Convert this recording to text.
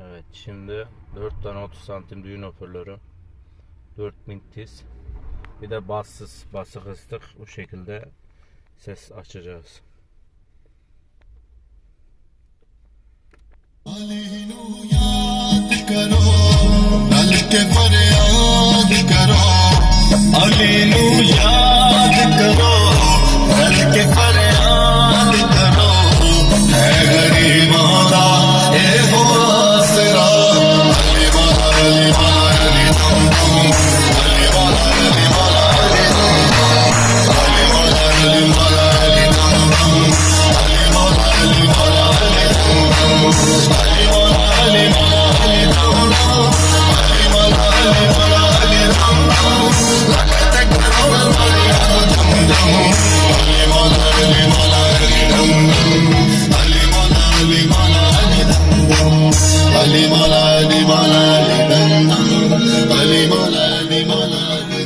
Evet şimdi 4 tane 30 santim düğün hoparlörü. 4000 tiz. Bir de bassız, bası kıstık bu şekilde ses açacağız. Aleluya, அலிமலாதி மலாதி தந்தம் அலிமலாதி மலாதி